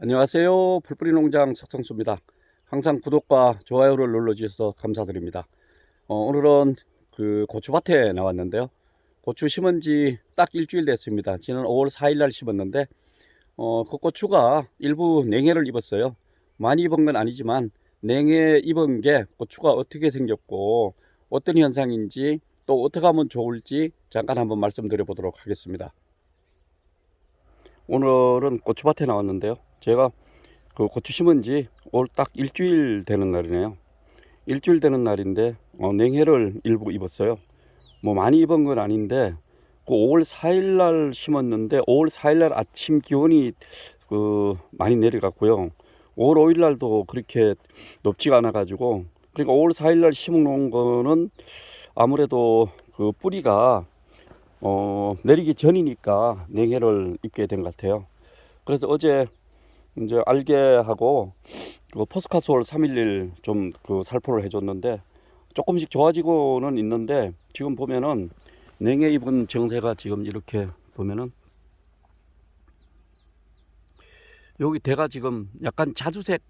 안녕하세요. 풀뿌리 농장 석성수입니다. 항상 구독과 좋아요를 눌러주셔서 감사드립니다. 어, 오늘은 그 고추밭에 나왔는데요. 고추 심은 지 딱 일주일 됐습니다. 지난 5월 4일 날 심었는데, 어, 그 고추가 일부 냉해를 입었어요. 많이 입은 건 아니지만, 냉해 입은 게 고추가 어떻게 생겼고, 어떤 현상인지, 또 어떻게 하면 좋을지 잠깐 한번 말씀드려 보도록 하겠습니다. 오늘은 고추밭에 나왔는데요. 제가 그 고추 심은 지 올 딱 일주일 되는 날이네요. 일주일 되는 날인데 어, 냉해를 일부 입었어요. 뭐 많이 입은 건 아닌데 그 5월 4일 날 심었는데 5월 4일 날 아침 기온이 그 많이 내려갔고요. 5월 5일 날도 그렇게 높지가 않아 가지고 그러니까 5월 4일 날 심어 놓은 거는 아무래도 그 뿌리가 어, 내리기 전이니까 냉해를 입게 된 것 같아요. 그래서 어제 이제 알게하고 그 포스카솔 311 좀 그 살포를 해줬는데 조금씩 좋아지고는 있는데 지금 보면은 냉해 입은 정세가 지금 이렇게 보면은 여기 대가 지금 약간 자주색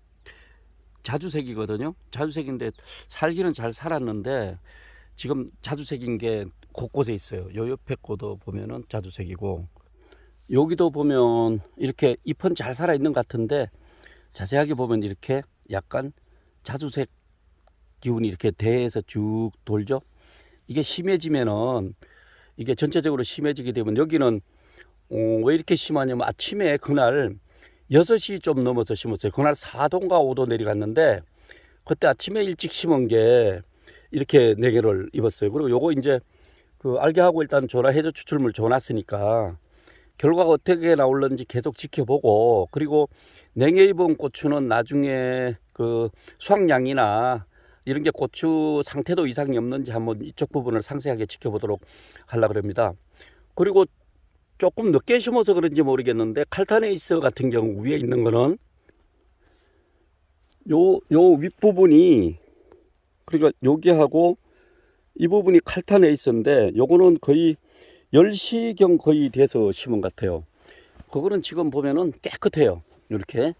자주색이거든요. 자주색인데 살기는 잘 살았는데 지금 자주색인 게 곳곳에 있어요. 요 옆에 거도 보면은 자주색이고 여기도 보면 이렇게 잎은 잘 살아 있는 것 같은데 자세하게 보면 이렇게 약간 자주색 기운이 이렇게 대에서 쭉 돌죠. 이게 심해지면은 이게 전체적으로 심해지게 되면 여기는 어, 왜 이렇게 심하냐면 아침에 그날 6시 좀 넘어서 심었어요. 그날 4도인가 5도 내려갔는데 그때 아침에 일찍 심은 게 이렇게 네 개를 입었어요. 그리고 요거 이제 그 알게 하고 일단 전화 해저 추출물 줘놨으니까 결과가 어떻게 나올는지 계속 지켜보고 그리고 냉해 입은 고추는 나중에 그 수확량이나 이런 게 고추 상태도 이상이 없는지 한번 이쪽 부분을 상세하게 지켜보도록 하려 그럽니다. 그리고 조금 늦게 심어서 그런지 모르겠는데 칼타네이스 같은 경우 위에 있는 거는 요 요 윗부분이 그러니까 여기하고 이 부분이 칼타네이스인데 요거는 거의 10시경 거의 돼서 심은 것 같아요. 그거는 지금 보면은 깨끗해요. 이렇게.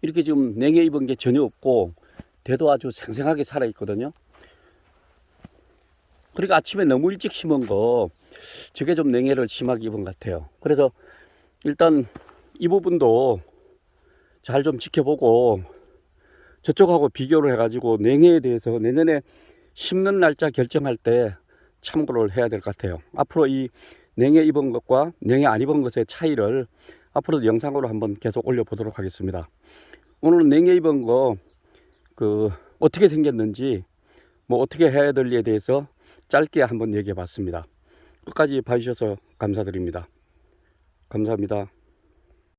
이렇게 지금 냉해 입은 게 전혀 없고, 대도 아주 생생하게 살아있거든요. 그러니까 아침에 너무 일찍 심은 거, 저게 좀 냉해를 심하게 입은 것 같아요. 그래서 일단 이 부분도 잘 좀 지켜보고, 저쪽하고 비교를 해가지고 냉해에 대해서 내년에 심는 날짜 결정할 때 참고를 해야 될 것 같아요. 앞으로 이 냉해 입은 것과 냉해 안 입은 것의 차이를 앞으로도 영상으로 한번 계속 올려보도록 하겠습니다. 오늘은 냉해 입은 거 그 어떻게 생겼는지 뭐 어떻게 해야 될지에 대해서 짧게 한번 얘기해 봤습니다. 끝까지 봐주셔서 감사드립니다. 감사합니다.